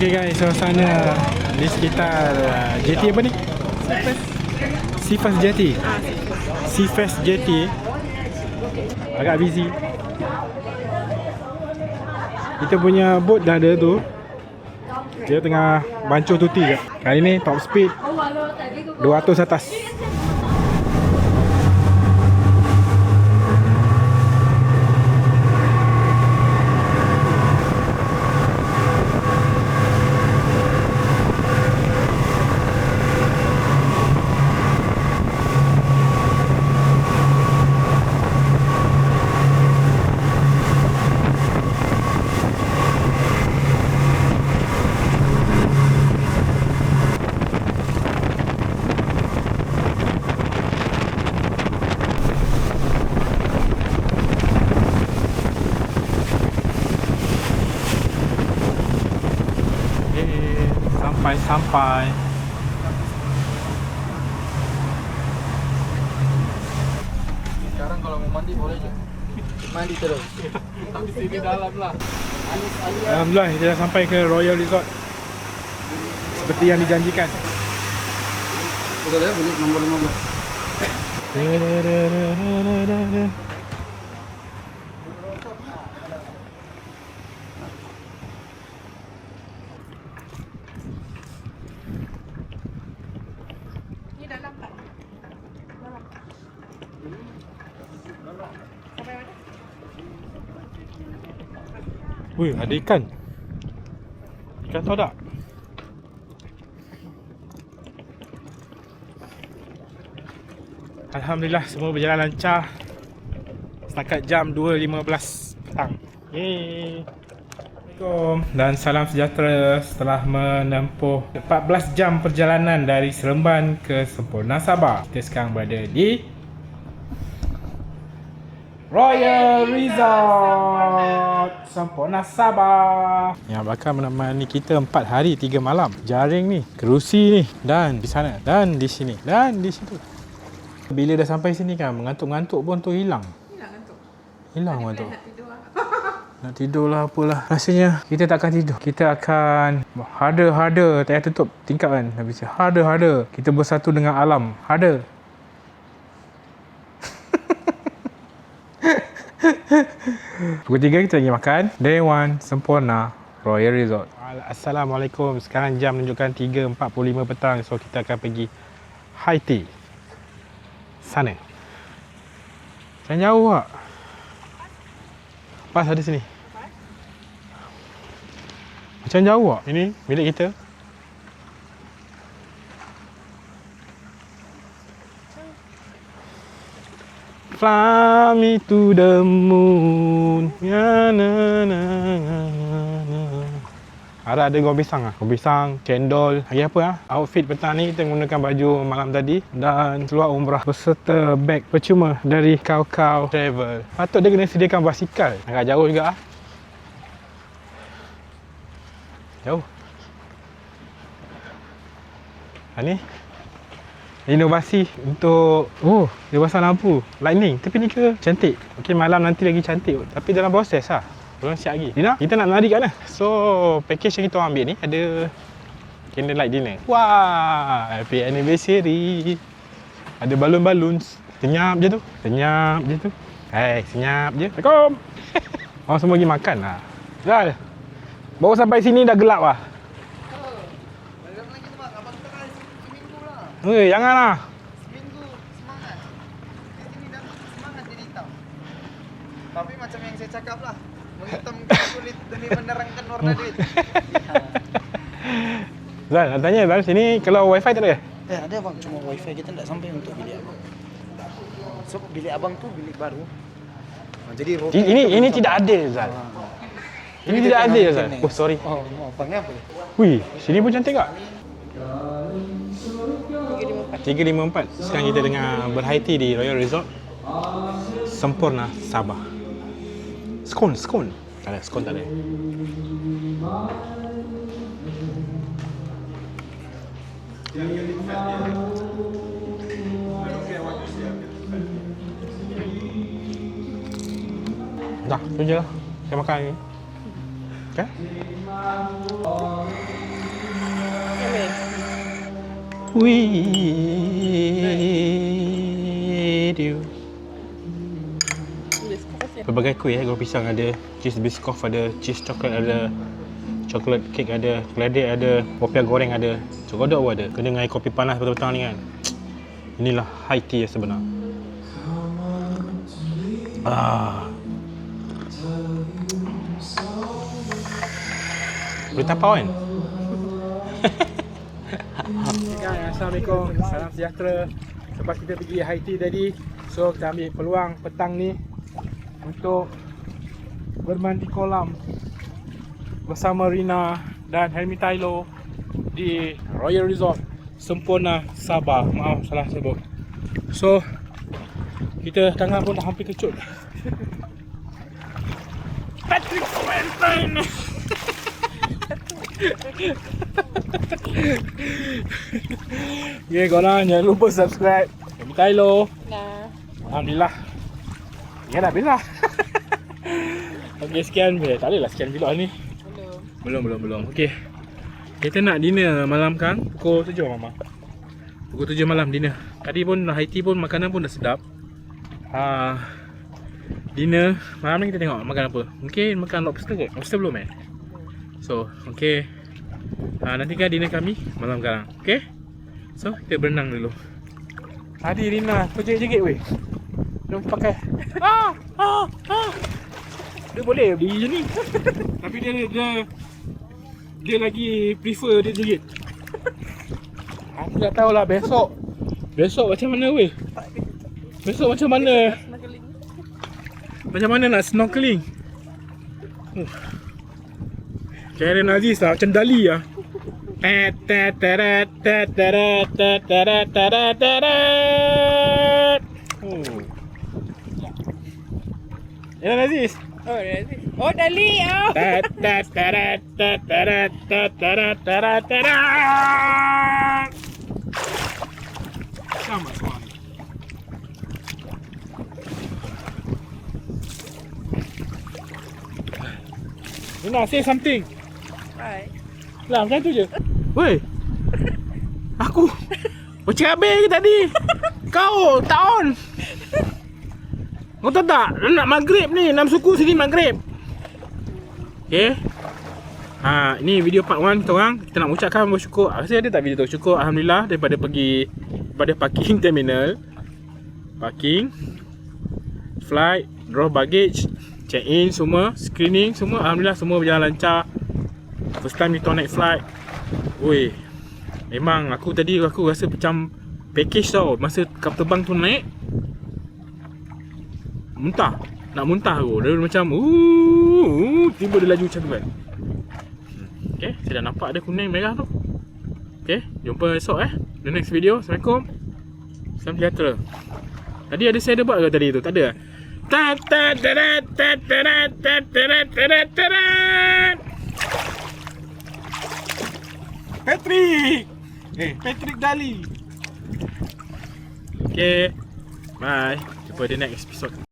Okay guys, suasana di sekitar uh, JT apa ni? Seafest Jetty. Seafest Jetty. Agak busy. Kita punya boat dah ada tu. Dia tengah bancuh tuti kat. Kali ni top speed 200 atas. Eh, sampai-sampai. Sekarang kalau mau mandi boleh je. Mandi terus. Tapi sini dalam lah. Alhamdulillah kita dah sampai ke Royal Resort. Seperti yang dijanjikan. Betul ya, bunyi nombor 15. Ni dalam tak? Dalam. Sampai mana? Wih, ada ikan. Ikan tahu tak? Alhamdulillah semua berjalan lancar. Setakat jam 2.15 petang. Yeay. Assalamualaikum dan salam sejahtera setelah menempuh 14 jam perjalanan dari Seremban ke Sempurna Sabah. Kita sekarang berada di Royal Resort. Sempurna Sabah. Yang bakal menemani kita 4 hari 3 malam. Jaring ni, kerusi ni Dan di sana, dan di sini, dan di situ. Bila dah sampai sini kan, mengantuk-ngantuk pun tu hilang. Hilang ngantuk. Hilang ngantuk. Nak tidur. Lah. Lah apalah. Rasanya kita tak akan tidur. Kita akan harder-harder Tak payah tutup tingkap kan Habis tu, harder-harder. Kita bersatu dengan alam. Harder Pukul 3 kita lagi makan. Day 1 Sempurna Royal Resort. Assalamualaikum. Sekarang jam menunjukkan 3.45 petang. So kita akan pergi High tea Sana. Jangan jauh tak Pas ada sini. Macam jauh tak Ini milik kita Fly me to the moon ya, na, na, na, na. Ada ada goreng pisang ah. Goreng pisang, cendol. Lagi apa ah? Outfit petang ni kita menggunakan baju malam tadi dan keluar umrah beserta beg percuma dari Kau Kau Travel. Patut dia kena sediakan basikal. Agak jauh juga ah. Jauh. Ha ni inovasi untuk oh dia pasang lampu. Lightning tapi ni ke? Cantik. Okey malam nanti lagi cantik. Tapi dalam proses lah. Belum siap lagi. Dina kita nak lari kat mana? So package yang kita orang ambil ni ada candlelight dinner. Wah happy anniversary. Ada balloon-balloon senyap je tu. Senyap je tu. Hai senyap je. Assalamualaikum. Orang semua pergi makan lah. Zal baru sampai sini dah gelap lah Dalam lagi tu bang, abang tengah lah. Weh, janganlah Seminggu semangat. Di sini dah semangat jadi hitam. Tapi macam yang saya cakap lah, menghitamkan kulit demi menerangkan warna duit. Zal, nak tanya Zal, sini kalau wifi tak ada? Eh ada bang, cuma wifi kita tak sampai untuk bilik abang. So bilik abang tu bilik baru. Ah, Jadi Ini ini, kita ini tidak adil Zal. Ah. Ini Kita tidak adil Zal. ni. Oh sorry. Oh, oh abangnya apa? Wih, sini pun cantik tak? 354. 354. Sekarang kita tengah berhigh tea di Royal Resort. Sempurna Sabah. Skon, skon. Tak ada, skon tak ada. Dah, tu je lah. Saya makan ni. Kan? Boleh. With you. Pelbagai kuih eh, goreng pisang ada, cheese biscoff ada, cheese coklat ada, coklat cake ada, keledek ada, popiah goreng ada, cokodok pun ada. Kena dengan air kopi panas petang-petang ni kan. Inilah high tea yang sebenar. Ah. Boleh tapau kan? Assalamualaikum. Salam sejahtera. Lepas kita pergi tea tadi, so kita ambil peluang petang ni untuk bermandi kolam bersama Rina dan Helmi Tylo di Royal Resort Sempurna Sabah. Maaf salah sebut. So kita tangan pun dah hampir kecut. Patrick Quentin. Okay, korang jangan lupa subscribe Helmi Tylo. Nah. Alhamdulillah. Ya dah habis lah. Okey sekian eh, tak adalah sekian vlog ni. Belum. Belum belum belum. Okey. Kita nak dinner malam kan pukul 7 mama. Pukul 7 malam dinner. Tadi pun high tea pun makanan pun dah sedap. Ah dinner malam ni kita tengok makan apa. Mungkin makan lobster kot. Lobster belum eh? So, okey. Ah nanti kan dinner kami malam sekarang. Okey? So, kita berenang dulu. Tadi Rina terjegit-jegit weh. Dia pakai. Ah, ah, ah. Dia boleh berdiri je ni. Tapi dia dia dia lagi prefer dia jerit. Aku tak tahulah besok. Besok macam mana weh? Besok macam mana? Snorkeling. Macam mana nak snorkeling? Uh. Karen Aziz lah, macam Dali lah. Ilan Aziz? Oh, Aziz. Oh, dali! Oh! fun. You know, say something. Hi. Lah, macam tu je. Woi. Aku. Macam habis ke tadi? Kau, tak on. Kau tahu tak? Nak maghrib ni. Enam suku sini maghrib. Okay. Ha, ni video part 1 kita orang. Kita nak ucapkan bersyukur. Rasa ada tak video tu? Syukur Alhamdulillah daripada pergi daripada parking terminal. Parking. Flight. Draw baggage. Check in semua. Screening semua. Alhamdulillah semua berjalan lancar. First time kita naik flight. Oi. Memang aku tadi aku rasa macam package tau. Masa kapal terbang tu naik. Muntah. Nak muntah aku. Dia macam uh, tiba dia laju macam tu kan. Hmm, Okay, saya dah nampak ada kuning merah tu. Okay, jumpa esok eh. The next video. Assalamualaikum. Salam sejahtera. Tadi ada saya ada buat ke tadi tu? Tak ada. Ta ta ta ta ta ta ta ta ta ta ta ta Patrick! Eh, Patrick Dali. Okay. Bye. Jumpa di next episode.